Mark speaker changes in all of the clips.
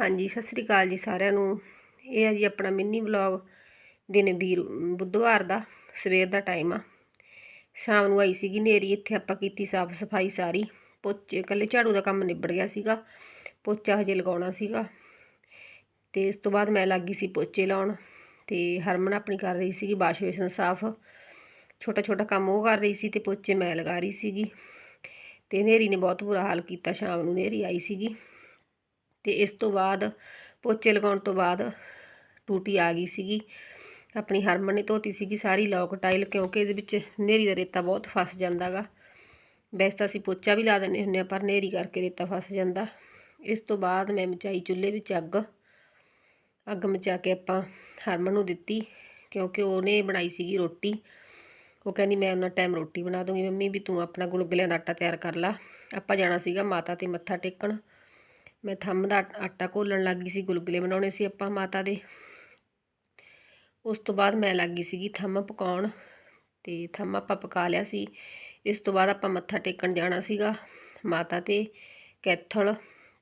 Speaker 1: ਹਾਂਜੀ, ਸਤਿ ਸ੍ਰੀ ਅਕਾਲ ਜੀ ਸਾਰਿਆਂ ਨੂੰ। ਇਹ ਆ ਜੀ ਆਪਣਾ ਮਿੰਨੀ ਵਲੌਗ ਦਿਨ ਵੀਰ, ਬੁੱਧਵਾਰ ਦਾ, ਸਵੇਰ ਦਾ ਟਾਈਮ ਆ। ਸ਼ਾਮ ਨੂੰ ਆਈ ਸੀਗੀ ਨੇਰੀ, ਇੱਥੇ ਆਪਾਂ ਕੀਤੀ ਸਾਫ਼ ਸਫ਼ਾਈ ਸਾਰੀ। ਪੋਚੇ ਕੱਲੇ ਝਾੜੂ ਦਾ ਕੰਮ ਨਿਬੜ ਗਿਆ ਸੀਗਾ। ਪੋਚਾ ਹਜੇ ਲਗਾਉਣਾ ਸੀਗਾ। ਤੇ ਇਸ ਤੋਂ ਬਾਅਦ ਮੈਂ ਲੱਗੀ ਸੀ ਪੋਚੇ ਲਾਉਣ। ਤੇ ਹਰਮਨ ਆਪਣੀ ਕਰ ਰਹੀ ਸੀਗੀ ਵਾਸ਼ ਬੇਸਨ ਸਾਫ਼। ਛੋਟਾ ਛੋਟਾ ਕੰਮ ਉਹ ਕਰ ਰਹੀ ਸੀ ਤੇ ਪੋਚੇ ਮੈਂ ਲਗਾ ਰਹੀ ਸੀਗੀ। ਤੇ ਨੇਰੀ ਨੇ ਬਹੁਤ ਬੁਰਾ ਹਾਲ ਕੀਤਾ ਸ਼ਾਮ ਨੂੰ, ਨੇਰੀ ਆਈ ਸੀਗੀ। ਅਤੇ ਇਸ ਤੋਂ ਬਾਅਦ ਪੋਚੇ ਲਗਾਉਣ ਤੋਂ ਬਾਅਦ ਟੂਟੀ ਆ ਗਈ ਸੀਗੀ। ਆਪਣੀ ਹਰਮਨ ਨੇ ਧੋਤੀ ਸੀਗੀ ਸਾਰੀ ਲੋਕ ਟਾਈਲ ਕਿਉਂਕਿ ਇਹਦੇ ਵਿੱਚ ਨੇਰੀ ਦਾ ਰੇਤਾ ਬਹੁਤ ਫਸ ਜਾਂਦਾਗਾ ਵੈਸੇ ਤਾਂ ਅਸੀਂ ਪੋਚਾ ਵੀ ਲਾ ਦਿੰਦੇ ਹੁੰਦੇ ਆ ਪਰ ਨੇਰੀ ਕਰਕੇ ਰੇਤਾ ਫਸ ਜਾਂਦਾ। ਇਸ ਤੋਂ ਬਾਅਦ ਮੈਂ ਮਚਾਈ ਚੁੱਲ੍ਹੇ ਵਿੱਚ ਅੱਗ। ਅੱਗ ਮਚਾ ਕੇ ਆਪਾਂ ਹਰਮਨ ਨੂੰ ਦਿੱਤੀ ਕਿਉਂਕਿ ਉਹਨੇ ਬਣਾਈ ਸੀਗੀ ਰੋਟੀ। ਉਹ ਕਹਿੰਦੀ, ਮੈਂ ਉਹਨਾਂ ਟਾਈਮ ਰੋਟੀ ਬਣਾ ਦੂੰਗੀ। ਮੰਮੀ ਵੀ ਤੂੰ ਆਪਣਾ ਗੁਲਗੁਲਿਆਂ ਦਾ ਆਟਾ ਤਿਆਰ ਕਰ ਲਾ। ਆਪਾਂ ਜਾਣਾ ਸੀਗਾ ਮਾਤਾ ਤੇ ਮੱਥਾ ਟੇਕਣ। ਮੈਂ ਥੰਮ ਦਾ ਆਟਾ ਘੋਲਣ ਲੱਗ ਗਈ ਸੀ, ਗੁਲਗੁਲੇ ਬਣਾਉਣੇ ਸੀ ਆਪਾਂ ਮਾਤਾ ਦੇ। ਉਸ ਤੋਂ ਬਾਅਦ ਮੈਂ ਲੱਗ ਗਈ ਸੀਗੀ ਥੰਮ ਪਕਾਉਣ ਤੇ ਥੰਮ ਆਪਾਂ ਪਕਾ ਲਿਆ ਸੀ। ਇਸ ਤੋਂ ਬਾਅਦ ਆਪਾਂ ਮੱਥਾ ਟੇਕਣ ਜਾਣਾ ਸੀਗਾ ਮਾਤਾ ਤੇ ਕੈਥਲ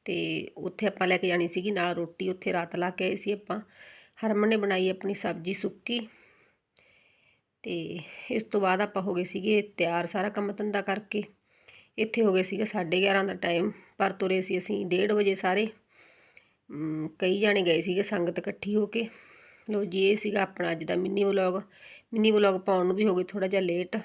Speaker 1: ਤੇ ਉੱਥੇ ਆਪਾਂ ਲੈ ਕੇ ਜਾਣੀ ਸੀਗੀ ਨਾਲ ਰੋਟੀ, ਉੱਥੇ ਰਾਤ ਲਾ ਕੇ ਆਏ ਸੀ ਆਪਾਂ। ਹਰਮਨ ਨੇ ਬਣਾਈ ਆਪਣੀ ਸਬਜ਼ੀ ਸੁੱਕੀ ਤੇ ਇਸ ਤੋਂ ਬਾਅਦ ਆਪਾਂ ਹੋ ਗਏ ਸੀਗੇ ਤਿਆਰ ਸਾਰਾ ਕੰਮ ਧੰਦਾ ਕਰਕੇ। ਇੱਥੇ ਹੋ ਗਏ ਸੀਗੇ 11:30 ਦਾ ਟਾਈਮ ਪਰ ਤੁਰੇ ਸੀ ਅਸੀਂ 1:30 ਵਜੇ ਸਾਰੇ। ਕਈ ਜਾਣੇ ਗਏ ਸੀਗੇ ਸੰਗਤ ਇਕੱਠੀ ਹੋ ਕੇ। ਲੋ ਜੀ, ਇਹ ਸੀਗਾ ਆਪਣਾ ਅੱਜ ਦਾ ਮਿੰਨੀ ਵਲੌਗ ਮਿੰਨੀ ਵਲੌਗ ਪਾਉਣ ਨੂੰ ਵੀ ਹੋ ਗਏ ਥੋੜਾ ਜਿਹਾ ਲੇਟ